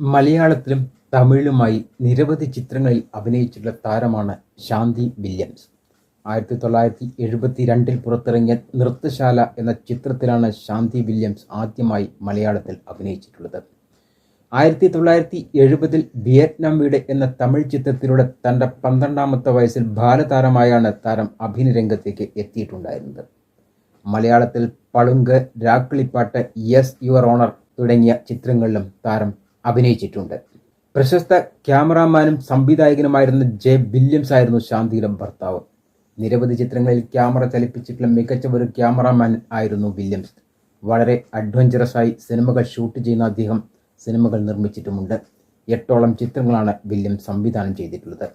മലയാളത്തിലും തമിഴിലുമായി നിരവധി ചിത്രങ്ങളിൽ അഭിനയിച്ചിട്ടുള്ള താരമാണ് ശാന്തി വില്യംസ്. ആയിരത്തി തൊള്ളായിരത്തി എഴുപത്തി രണ്ടിൽ പുറത്തിറങ്ങിയ നൃത്തശാല എന്ന ചിത്രത്തിലാണ് ശാന്തി വില്യംസ് ആദ്യമായി മലയാളത്തിൽ അഭിനയിച്ചിട്ടുള്ളത്. ആയിരത്തി തൊള്ളായിരത്തി എഴുപതിൽ വിയറ്റ്നാം വീട് എന്ന തമിഴ് ചിത്രത്തിലൂടെ തന്റെ പന്ത്രണ്ടാമത്തെ വയസ്സിൽ ബാലതാരമായാണ് താരം അഭിനയ രംഗത്തേക്ക് എത്തിയിട്ടുണ്ടായിരുന്നത്. മലയാളത്തിൽ Palunku Rakkilipattu yes your honour തുടങ്ങിയ ചിത്രങ്ങളിലും താരം അഭിനയിച്ചിട്ടുണ്ട്. പ്രശസ്ത ക്യാമറാമാനും സംവിധായകനുമായിരുന്ന ജെ വില്യംസ് ആയിരുന്നു ശാന്തിയിലും ഭർത്താവ്. നിരവധി ചിത്രങ്ങളിൽ ക്യാമറ ചലിപ്പിച്ചിട്ടുള്ള മികച്ച ഒരു ക്യാമറാമാൻ ആയിരുന്നു വില്യംസ്. വളരെ അഡ്വഞ്ചറസ് ആയി സിനിമകൾ ഷൂട്ട് ചെയ്യുന്ന അദ്ദേഹം സിനിമകൾ നിർമ്മിച്ചിട്ടുമുണ്ട്. എട്ടോളം ചിത്രങ്ങളാണ് വില്യംസ് സംവിധാനം ചെയ്തിട്ടുള്ളത്.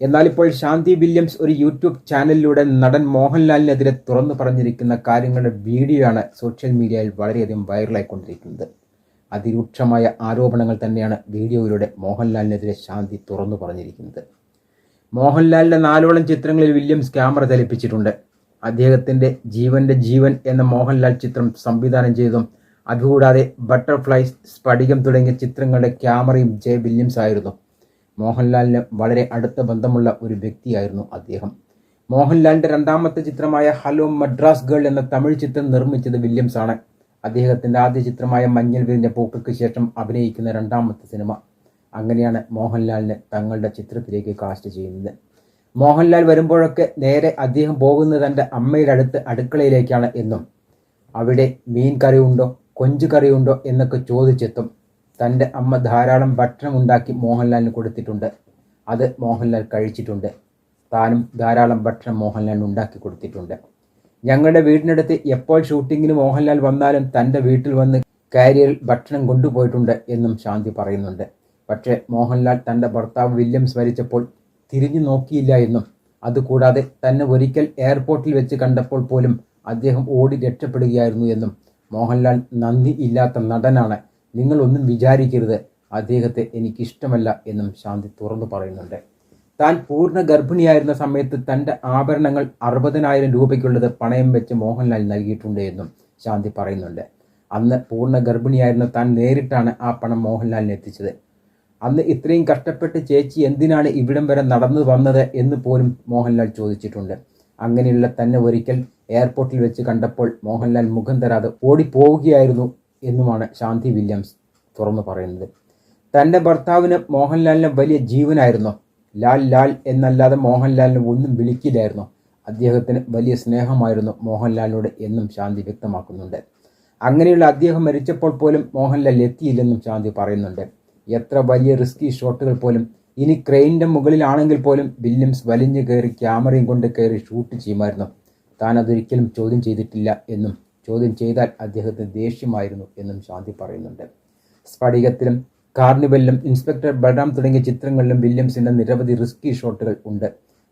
എന്നാൽ ഇപ്പോൾ ശാന്തി വില്യംസ് ഒരു യൂട്യൂബ് ചാനലിലൂടെ നടൻ മോഹൻലാലിനെതിരെ തുറന്നു പറഞ്ഞിരിക്കുന്ന കാര്യങ്ങളുടെ വീഡിയോ ആണ് സോഷ്യൽ മീഡിയയിൽ വളരെയധികം വൈറലായിക്കൊണ്ടിരിക്കുന്നത്. അതിരൂക്ഷമായ ആരോപണങ്ങൾ തന്നെയാണ് വീഡിയോയിലൂടെ മോഹൻലാലിനെതിരെ ശാന്തി തുറന്നു പറഞ്ഞിരിക്കുന്നത്. മോഹൻലാലിന്റെ നാലോളം ചിത്രങ്ങളിൽ വില്യംസ് ക്യാമറ ചലിപ്പിച്ചിട്ടുണ്ട്. അദ്ദേഹത്തിന്റെ ജീവന്റെ ജീവൻ എന്ന മോഹൻലാൽ ചിത്രം സംവിധാനം ചെയ്തതും അതുകൂടാതെ ബട്ടർഫ്ലൈസ് സ്ഫടികം തുടങ്ങിയ ചിത്രങ്ങളുടെ ക്യാമറയും ജെ വില്യംസ് ആയിരുന്നു. മോഹൻലാലിന് വളരെ അടുത്ത ബന്ധമുള്ള ഒരു വ്യക്തിയായിരുന്നു അദ്ദേഹം. മോഹൻലാലിന്റെ രണ്ടാമത്തെ ചിത്രമായ ഹലോ മദ്രാസ് ഗേൾ എന്ന തമിഴ് ചിത്രം നിർമ്മിച്ചത് വില്യംസ് ആണ് അദ്ദേഹത്തിന്റെ ആദ്യ ചിത്രമായ മഞ്ഞൾ വിരിഞ്ഞ പൂക്കൾക്ക് ശേഷം അഭിനയിക്കുന്ന രണ്ടാമത്തെ സിനിമ. അങ്ങനെയാണ് മോഹൻലാലിനെ തങ്ങളുടെ ചിത്രത്തിലേക്ക് കാസ്റ്റ് ചെയ്യുന്നത്. മോഹൻലാൽ വരുമ്പോഴൊക്കെ നേരെ അദ്ദേഹം പോകുന്നത് തന്റെ അമ്മയുടെ അടുത്ത് അടുക്കളയിലേക്കാണ് എന്നും അവിടെ മീൻ കറിയുണ്ടോ കൊഞ്ച് കറിയുണ്ടോ എന്നൊക്കെ ചോദിച്ചെത്തും തന്റെ അമ്മ ധാരാളം ഭക്ഷണം ഉണ്ടാക്കി മോഹൻലാലിന് കൊടുത്തിട്ടുണ്ട്. അത് മോഹൻലാൽ കഴിച്ചിട്ടുണ്ട്. താനും ധാരാളം ഭക്ഷണം മോഹൻലാലിന് ഉണ്ടാക്കി കൊടുത്തിട്ടുണ്ട്. ഞങ്ങളുടെ വീടിനടുത്ത് എപ്പോൾ ഷൂട്ടിങ്ങിന് മോഹൻലാൽ വന്നാലും തന്റെ വീട്ടിൽ വന്ന് കാരിയറിൽ ഭക്ഷണം കൊണ്ടുപോയിട്ടുണ്ട് എന്നും ശാന്തി പറയുന്നുണ്ട്. പക്ഷേ മോഹൻലാൽ തന്റെ ഭർത്താവ് വില്യംസ് മരിച്ചപ്പോൾ തിരിഞ്ഞു നോക്കിയില്ല എന്നും. അതുകൂടാതെ തന്നെ ഒരിക്കൽ എയർപോർട്ടിൽ വെച്ച് കണ്ടപ്പോൾ പോലും അദ്ദേഹം ഓടി രക്ഷപ്പെടുകയായിരുന്നു എന്നും. മോഹൻലാൽ നന്ദി ഇല്ലാത്ത നടനാണ്. നിങ്ങളൊന്നും വിചാരിക്കരുത്. അദ്ദേഹത്തെ എനിക്കിഷ്ടമല്ല എന്നും ശാന്തി തുറന്നു പറയുന്നുണ്ട്. താൻ പൂർണ ഗർഭിണിയായിരുന്ന സമയത്ത് തന്റെ ആഭരണങ്ങൾ അറുപതിനായിരം രൂപയ്ക്കുള്ളത് പണയം വെച്ച് മോഹൻലാൽ നൽകിയിട്ടുണ്ട് എന്നും ശാന്തി പറയുന്നുണ്ട്. അന്ന് പൂർണ ഗർഭിണിയായിരുന്ന താൻ നേരിട്ടാണ് ആ പണം മോഹൻലാലിന് എത്തിച്ചത്. അന്ന് ഇത്രയും കഷ്ടപ്പെട്ട് ചേച്ചി എന്തിനാണ് ഇവിടം വരെ നടന്നു വന്നത് എന്ന് പോലും മോഹൻലാൽ ചോദിച്ചിട്ടുണ്ട്. അങ്ങനെയുള്ള തന്നെ ഒരിക്കൽ എയർപോർട്ടിൽ വെച്ച് കണ്ടപ്പോൾ മോഹൻലാൽ മുഖം തരാതെ ഓടിപ്പോവുകയായിരുന്നു എന്നുമാണ് ശാന്തി വില്യംസ് തുറന്നു പറയുന്നത്. തന്റെ ഭർത്താവിന് മോഹൻലാലിന് വലിയ ജീവനായിരുന്നു. ലാൽ ലാൽ എന്നല്ലാതെ മോഹൻലാലിനെ ഒന്നും വിളിക്കില്ലായിരുന്നു. അദ്ദേഹത്തിന് വലിയ സ്നേഹമായിരുന്നു മോഹൻലാലിനോട് എന്നും ശാന്തി വ്യക്തമാക്കുന്നുണ്ട്. അങ്ങനെയുള്ള അദ്ദേഹം മരിച്ചപ്പോൾ പോലും മോഹൻലാൽ എത്തിയില്ലെന്നും ശാന്തി പറയുന്നുണ്ട്. എത്ര വലിയ റിസ്കി ഷോട്ടുകൾ പോലും. ഇനി ക്രെയിനിന്റെ മുകളിലാണെങ്കിൽ പോലും വില്യംസ് വലിഞ്ഞു കയറി ക്യാമറയും കൊണ്ട് കയറി ഷൂട്ട് ചെയ്യുമായിരുന്നു. താൻ അതൊരിക്കലും ചോദ്യം ചെയ്തിട്ടില്ല എന്നും. ചോദ്യം ചെയ്താൽ അദ്ദേഹത്തിന് ദേഷ്യമായിരുന്നു എന്നും ശാന്തി പറയുന്നുണ്ട്. സ്ഫടികത്തിലും കാർണിവലിലും ഇൻസ്പെക്ടർ ബഡാം തുടങ്ങിയ ചിത്രങ്ങളിലും വില്യംസിന്റെ നിരവധി റിസ്കി ഷോട്ടുകൾ ഉണ്ട്.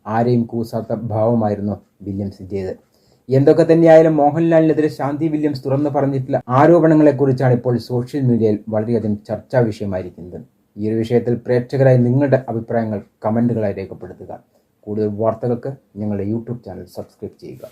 ആരെയും കൂസാത്ത ഭാവമായിരുന്നു വില്യംസിന്റേത് എന്തൊക്കെ തന്നെയായാലും മോഹൻലാലിനെതിരെ ശാന്തി വില്യംസ് തുറന്നു പറഞ്ഞിട്ടുള്ള ആരോപണങ്ങളെക്കുറിച്ചാണ് ഇപ്പോൾ സോഷ്യൽ മീഡിയയിൽ വളരെയധികം ചർച്ചാ വിഷയമായിരിക്കുന്നത്. ഈ ഒരു വിഷയത്തിൽ പ്രേക്ഷകരായി നിങ്ങളുടെ അഭിപ്രായങ്ങൾ കമന്റുകളായി രേഖപ്പെടുത്തുക. കൂടുതൽ വാർത്തകൾക്ക് ഞങ്ങളുടെ യൂട്യൂബ് ചാനൽ സബ്സ്ക്രൈബ് ചെയ്യുക.